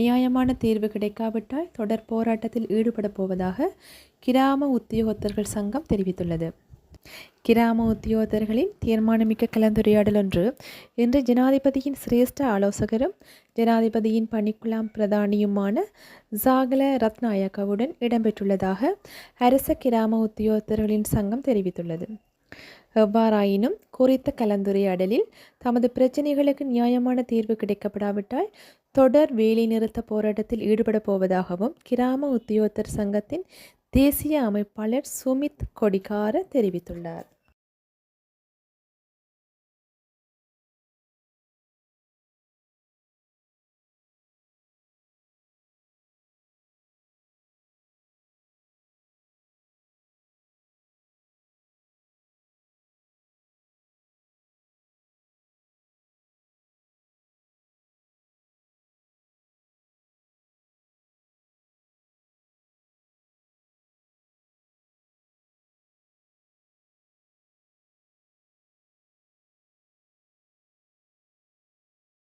நியாயமான தீர்வு கிடைக்காவிட்டால் தொடர் போராட்டத்தில் ஈடுபடப் போவதாக கிராம உத்தியோகத்தர்கள் சங்கம் தெரிவித்துள்ளது. கிராம உத்தியோகத்தர்களின் தீர்மானமிக்க கலந்துரையாடல் ஒன்று இன்று ஜனாதிபதியின் சிரேஷ்ட ஆலோசகரும் ஜனாதிபதியின் பணிக்குலாம் பிரதானியுமான ஜாகல ரத்நாயக்காவுடன் இடம்பெற்றுள்ளதாக அரச கிராம உத்தியோகத்தர்களின் சங்கம் தெரிவித்துள்ளது. எவ்வாறாயினும் குறித்த கலந்துரையாடலில் தமது பிரச்சினைகளுக்கு நியாயமான தீர்வு கிடைக்கப்படாவிட்டால் தொடர் வேலைநிறுத்த போராட்டத்தில் ஈடுபடப் போவதாகவும் கிராம உத்தியோகத்தர் சங்கத்தின் தேசிய அமைப்பாளர் சுமித் கொடிகார தெரிவித்துள்ளார்.